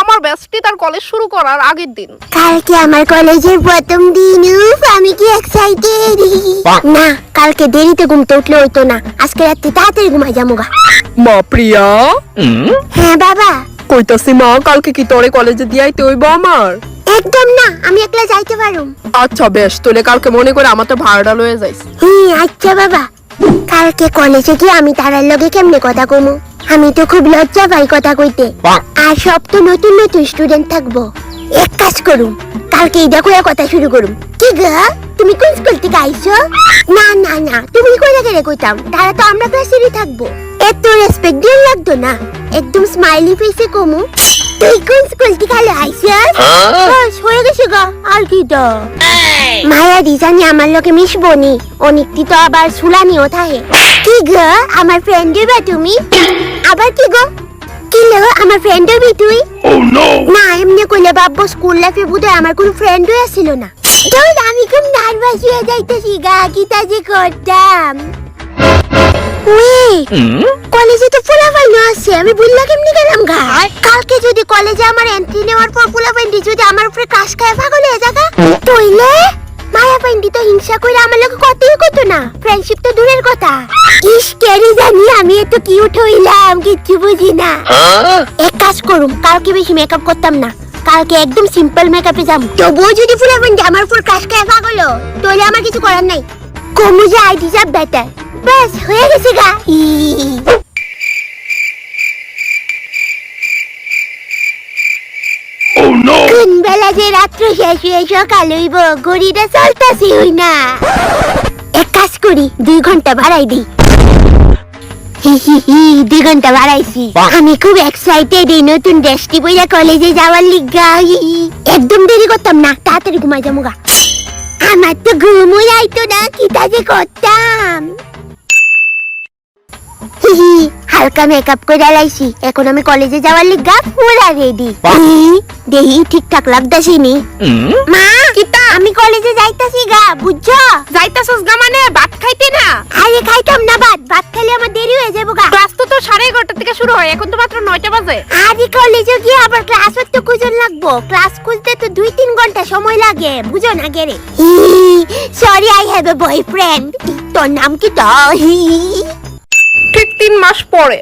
আমার বেস্টি তার কলেজ শুরু করার আগের দিন। কালকে আমার কলেজের প্রথম দিন উফ আমি কি এক্সাইটেড না কালকে দেরিতে ঘুমতে উঠলে হইতো না। আজকে রাত্রে তাড়াতাড়ি ঘুমাই যাব গা। মা প্রিয়া? হ্যাঁ বাবা। কইতাছি মা কালকে কি তোরে কলেজে দিয়াইতে হইব আমার? একদম না আমি একলা যাইতে পারুম। আচ্ছা বেশ তোলে কালকে মনে করে আমার তো ভাড়াটা লয়ে যাইস হুম আচ্ছা বাবা। কালকে কলেজে গিয়ে আমি তারার লগে কেমনে কথা কমু? আমি তো খুব লজ্জা পাই কথা কইতে। আর সব তো নতুন নতুন স্টুডেন্ট থাকব। এক কাজ করুম কালকে এই দেখো কথা শুরু করুম। কি গা তুমি কোন স্কুল থেকে আইছো? না না না তুমি কই গেলে কইতাম? তারা তো আমরা ক্লাসেরই থাকব। এত রেসপেক্ট দিয়ে লাগতো না। একদম স্মাইলি ফেসে কমু। তুই কোন স্কুল থেকে আলো আইছিস? বাস হয়ে গেছে গা আর কি তো? মায়া রিজানি আমার লোকে মিশবো নি। অনিকটি তো আবার সুলানিও থাহে কি গো আমার ফ্রেন্ড বা তুমি? আবার কি গো? কি লো আমার ফ্রেন্ড হবি তুই না এমনি কইলে ভাববো স্কুল লাইফে বোধহয় আমার কোনো ফ্রেন্ডই আসছিল না। ধর আমি খুব নার্ভাস হয়ে যাইতেছি গা কিতা যে করতাম। কলেজে তো পোলাপাইন আছে আমি বললা কেমনি গেলাম গা? কালকে যদি কলেজে আমার এন্ট্রি নেওয়ার পর পোলাপাইনটি যদি আমার উপরে কাশ খায় পাগল হয়ে যাগা? তইলে মায়া পাইন্ডি তো হিংসা করে আমার লোক কতই কত না? ফ্রেন্ডশিপ তো দূরের কথা। ইস কেরি জানি আমি এত কিউট হইলাম কিচ্ছু বুঝি না। এক কাজ করুম কালকে বেশি মেকআপ করতাম না। কালকে একদম সিম্পল মেকআপে যাম। তবুও যদি ফুলাপাইন্ডি আমার উপর কাশ খায় পাগল। তইলে আমার কিছু করার নাই। কমু যে আই ডিজার্ভ বেটার ব্যাস হয়ে গেছে গা। ই। রাত্র শেষ হয়ে সকাল হইব ঘড়িটা চলতাছি হই না এক কাজ করি দুই ঘণ্টা বাড়াই দিই। দুই ঘণ্টা বাড়াইছি। আমি খুব এক্সাইটেড এই নতুন ড্রেসটি পইরা কলেজে যাওয়ার লিগা। একদম দেরি করতাম না তাড়াতাড়ি ঘুমাই যাব গা। আমার তো ঘুমই আইতো না কিতা যে করতাম। হালকা মেকআপ করে লাইছি এখন আমি কলেজে যাওয়ার লিগা পুরা রেডি দেহি ঠিকঠাক লাগতাছি নি মা কিতা? আমি কলেজে যাইতাছি গা বুঝছ? যাইতাছস গা মানে ভাত খাইতে না? আরে খাইতাম না ভাত ভাত খাইলে আমার দেরি হয়ে যাব গা। ক্লাস তো তো সাড়ে এগারোটা থেকে শুরু হয় এখন তো মাত্র নয়টা বাজে। আরে কলেজে গিয়ে আবার ক্লাস তো কুজন লাগবো? ক্লাস খুঁজতে তো দুই তিন ঘণ্টা সময় লাগে বুঝো না গেরে। Sorry I have a boyfriend তোর নাম কি? তো তিন মাস পরে।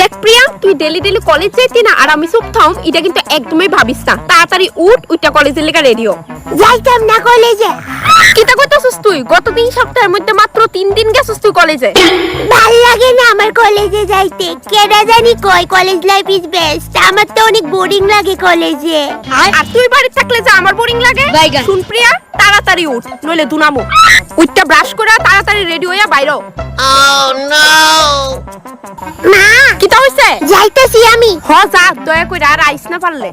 দেখ প্রিয়া, তুই ডেলি ডেলি কলেজ যাইতি না, আর আমি চুপ থাম, এটা কিন্তু একদমই ভাবিস না। তাড়াতাড়ি উঠ উইটা কলেজের লেগে রেডিও যাইতাম না কলেজে। কিতা কইতাছস তুই? গত তিন সপ্তাহের মধ্যে মাত্র তিন দিন গেছস তুই কলেজে? ভালো লাগে না আমার কলেজে যাইতে। কেডা জানি কয় কলেজ লাইফ ইজ বেস্ট আমার তো অনেক বোরিং লাগে কলেজে। আর তুই বাড়ি থাকলে যে আমার বোরিং লাগে? শুন প্রিয়া তাড়াতাড়ি উঠ নইলে দুনামো উইটা ব্রাশ করে তাড়াতাড়ি রেডি হইয়া বাইরো। মা! কিতা হইছে? যাইতাছি আমি। হ যা দয়া কইরা আর আইস না পারলে।